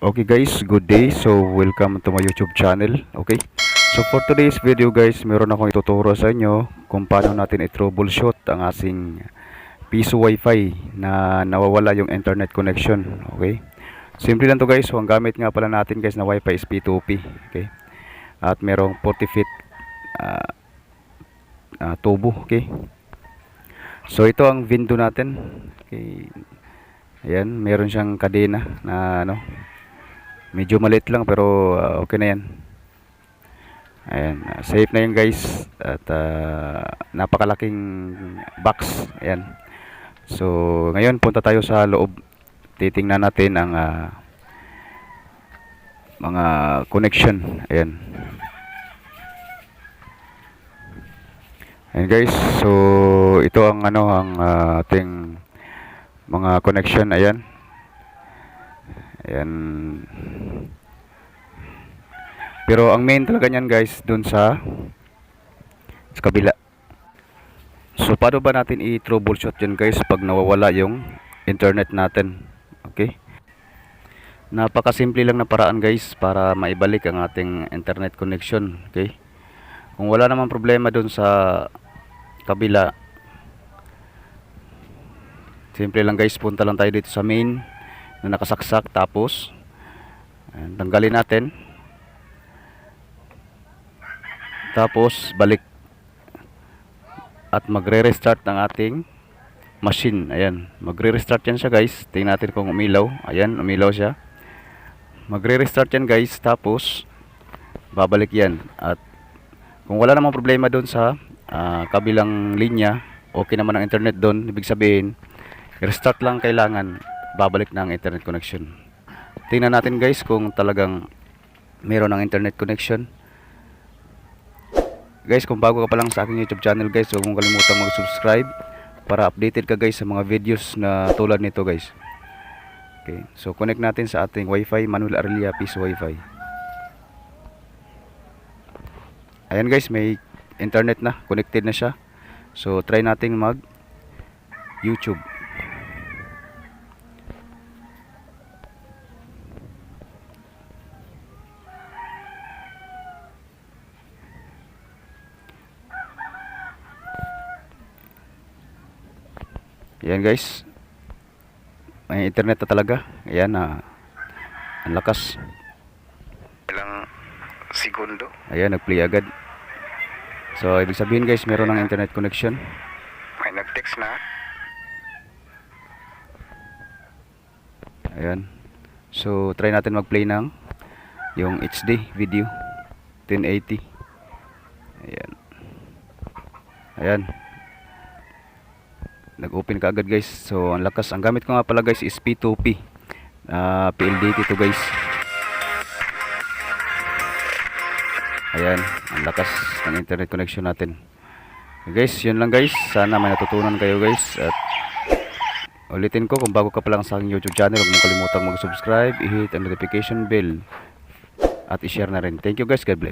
Okay guys, good day. So welcome to my YouTube channel. Okay. So for today's video guys, meron akong ituturo sa inyo kung paano natin i-troubleshoot ang asing piso wifi na nawawala yung internet connection. Okay. Simple lang to guys. So ang gamit nga pala natin guys na wifi is P2P. Okay. At merong 40 feet ah, ah, tubo. Okay. So ito ang window natin. Okay. Ayan, meron siyang kadena na ano, medyo maliit lang pero ah, okay na yan. Ayan, ah, safe na yan guys at ah, napakalaking box. Ayan. So, ngayon punta tayo sa loob. Titingnan natin ang ah, mga connection. Ayan. Ayan guys, so ito ang ano ang ah, ating mga connection. Ayan. Ayan. Pero ang main talaga niyan guys dun sa sa kabila. So paano ba natin i-troubleshoot yan guys pag nawawala yung internet natin? Okay? Napakasimple lang na paraan guys para maibalik ang ating internet connection. Okay? Kung wala namang problema dun sa kabila, simple lang guys, punta lang tayo dito sa main na nakasaksak tapos tanggalin natin. Tapos balik. At magre-restart ng ating machine. Ayan magre-restart yan siya guys. Tingnan natin kung umilaw. Ayan umilaw siya. Magre-restart yan guys. Tapos babalik yan. At kung wala namang problema doon sa ah, kabilang linya okay naman ang internet doon ibig sabihin restart lang kailangan babalik na ang internet connection. Tingnan natin guys kung talagang meron ng internet connection. Guys kung bago ka pa lang sa aking youtube channel guys huwag mong kalimutan mag subscribe para updated ka guys sa mga videos na tulad nito guys. Okay so connect natin sa ating wifi Manuel Arlia Peace wifi. Ayan guys may internet na connected na siya. So try nating mag youtube Ayan guys. May internet na talaga. Ayan na. ang lakas. ilang segundo. Ayan, nag-play agad. So, ibig sabihin guys, meron ng internet connection. May nag-text na. Ayan. So, try natin mag-play ng yung HD video 1080. Ayan. Ayan. Nag-open ka agad guys. So, ang lakas. Ang gamit ko nga pala guys is P2P. Ah, PLDT to guys. Ayan. Ang lakas ng internet connection natin. Guys, yun lang guys. Sana may natutunan kayo guys. At Ulitin ko, kung bago ka pa lang sa aking YouTube channel, huwag mong kalimutang mag-subscribe, i-hit ang notification bell, at i-share na rin. Thank you guys, God bless.